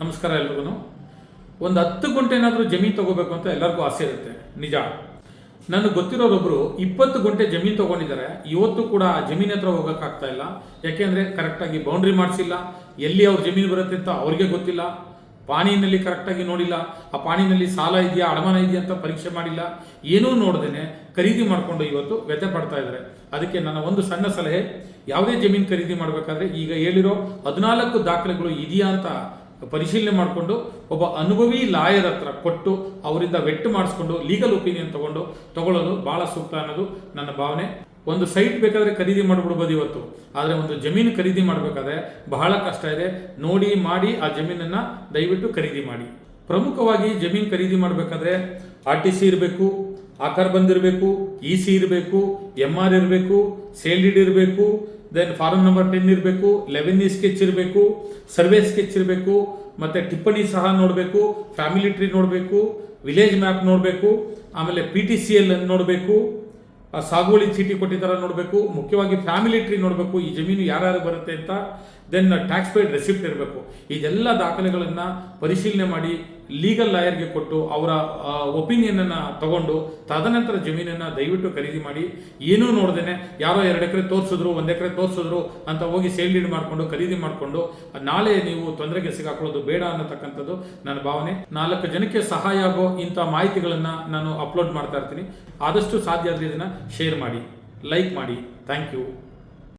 ನಮಸ್ಕಾರ ಎಲ್ರಿಗೂ. ಒಂದು ಹತ್ತು ಗುಂಟೆನಾದರೂ ಜಮೀನು ತಗೋಬೇಕು ಅಂತ ಎಲ್ಲರಿಗೂ ಆಸೆ ಇರುತ್ತೆ. ನಿಜ. ನನಗೆ ಗೊತ್ತಿರೋರೊಬ್ಬರು ಇಪ್ಪತ್ತು ಗುಂಟೆ ಜಮೀನು ತಗೊಂಡಿದ್ದಾರೆ. ಇವತ್ತು ಕೂಡ ಆ ಜಮೀನ್ ಹತ್ರ ಹೋಗೋಕ್ಕಾಗ್ತಾ ಇಲ್ಲ. ಯಾಕೆಂದರೆ ಕರೆಕ್ಟಾಗಿ ಬೌಂಡ್ರಿ ಮಾಡಿಸಿಲ್ಲ. ಎಲ್ಲಿ ಅವ್ರ ಜಮೀನು ಬರುತ್ತೆ ಅಂತ ಅವ್ರಿಗೆ ಗೊತ್ತಿಲ್ಲ. ಪಾಣಿನಲ್ಲಿ ಕರೆಕ್ಟಾಗಿ ನೋಡಿಲ್ಲ. ಆ ಪಾಣಿನಲ್ಲಿ ಸಾಲ ಇದೆಯಾ, ಅಡಮಾನ ಇದೆಯಾ ಅಂತ ಪರೀಕ್ಷೆ ಮಾಡಿಲ್ಲ. ಏನೂ ನೋಡ್ದೇನೆ ಖರೀದಿ ಮಾಡಿಕೊಂಡು ಇವತ್ತು ವ್ಯಥೆ ಪಡ್ತಾ ಇದ್ದಾರೆ. ಅದಕ್ಕೆ ನನ್ನ ಒಂದು ಸಣ್ಣ ಸಲಹೆ, ಯಾವುದೇ ಜಮೀನು ಖರೀದಿ ಮಾಡಬೇಕಾದ್ರೆ ಈಗ ಹೇಳಿರೋ ಹದಿನಾಲ್ಕು ದಾಖಲೆಗಳು ಇದೆಯಾ ಅಂತ ಪರಿಶೀಲನೆ ಮಾಡಿಕೊಂಡು ಒಬ್ಬ ಅನುಭವಿ ಲಾಯರ್ ಹತ್ರ ಕೊಟ್ಟು ಅವರಿಂದ ವೆಟ್ ಮಾಡಿಸ್ಕೊಂಡು ಲೀಗಲ್ ಒಪಿನಿಯನ್ ತಗೊಂಡು ತಗೊಳ್ಳೋದು ಬಹಳ ಸೂಕ್ತ ಅನ್ನೋದು ನನ್ನ ಭಾವನೆ. ಒಂದು ಸೈಟ್ ಬೇಕಾದ್ರೆ ಖರೀದಿ ಮಾಡಿಬಿಡ್ಬೋದು ಇವತ್ತು. ಆದರೆ ಒಂದು ಜಮೀನು ಖರೀದಿ ಮಾಡಬೇಕಾದ್ರೆ ಬಹಳ ಕಷ್ಟ ಇದೆ. ನೋಡಿ, ಮಾಡಿ ಆ ಜಮೀನನ್ನು ದಯವಿಟ್ಟು ಖರೀದಿ ಮಾಡಿ. ಪ್ರಮುಖವಾಗಿ ಜಮೀನು ಖರೀದಿ ಮಾಡಬೇಕಾದ್ರೆ ಆರ್ ಟಿ ಸಿ ಇರಬೇಕು, ಆಕಾರ ಬಂದಿರಬೇಕು ಇ ಸಿ ಇರಬೇಕು ಎಂ ಆರ್ ಇರಬೇಕು ಸೇಲ್ ಇರಬೇಕು ದೆನ್ ಫಾರ್ಮ್ ನಂಬರ್ ಟೆನ್ ಇರಬೇಕು ಲೆವೆನ್ ಈ ಸ್ಕೆಚ್ ಇರಬೇಕು ಸರ್ವೆ ಸ್ಕೆಚ್ ಇರಬೇಕು, ಮತ್ತು ಟಿಪ್ಪಣಿ ಸಹ ನೋಡಬೇಕು ಫ್ಯಾಮಿಲಿ ಟ್ರೀ ನೋಡಬೇಕು ವಿಲೇಜ್ ಮ್ಯಾಪ್ ನೋಡಬೇಕು, ಆಮೇಲೆ ಪಿ ಟಿ ಸಿ ಎಲ್ ನೋಡಬೇಕು ಸಾಗುವಳಿ ಚೀಟಿ ಕೊಟ್ಟಿದ್ದಾರೆ ನೋಡಬೇಕು, ಮುಖ್ಯವಾಗಿ ಫ್ಯಾಮಿಲಿ ಟ್ರೀ ನೋಡಬೇಕು, ಈ ಜಮೀನು ಯಾರ್ಯಾರು ಬರುತ್ತೆ ಅಂತ ದೆನ್ ಟ್ಯಾಕ್ಸ್ ಪೇಡ್ ರೆಸಿಪ್ಟ್ ಇರಬೇಕು. ಇದೆಲ್ಲ ದಾಖಲೆಗಳನ್ನು ಪರಿಶೀಲನೆ ಮಾಡಿ ಲೀಗಲ್ ಲಾಯರ್ಗೆ ಕೊಟ್ಟು ಅವರ ಒಪಿನಿಯನನ್ನು ತಗೊಂಡು ತದನಂತರ ಜಮೀನನ್ನು ದಯವಿಟ್ಟು ಖರೀದಿ ಮಾಡಿ, ಏನೂ ನೋಡ್ದೇನೆ ಯಾರೋ ಎರಡು ಎಕರೆ ತೋರಿಸಿದ್ರು, ಒಂದು ಎಕರೆ ತೋರಿಸಿದ್ರು ಅಂತ ಹೋಗಿ ಸೇಲ್ ಲೀಡ್ ಮಾಡಿಕೊಂಡು, ಖರೀದಿ ಮಾಡಿಕೊಂಡು, ನಾಳೆ ನೀವು ತೊಂದರೆಗೆ ಸಿಗಾಕೊಳ್ಳೋದು ಬೇಡ ಅನ್ನತಕ್ಕಂಥದ್ದು ನನ್ನ ಭಾವನೆ. ನಾಲ್ಕು ಜನಕ್ಕೆ ಸಹಾಯ ಆಗೋ ಇಂಥ ಮಾಹಿತಿಗಳನ್ನು ನಾನು ಅಪ್ಲೋಡ್ ಮಾಡ್ತಾ ಇರ್ತೀನಿ. ಆದಷ್ಟು ಸಾಧ್ಯ ಆದರೆ ಇದನ್ನು ಶೇರ್ ಮಾಡಿ ಲೈಕ್ ಮಾಡಿ. Thank you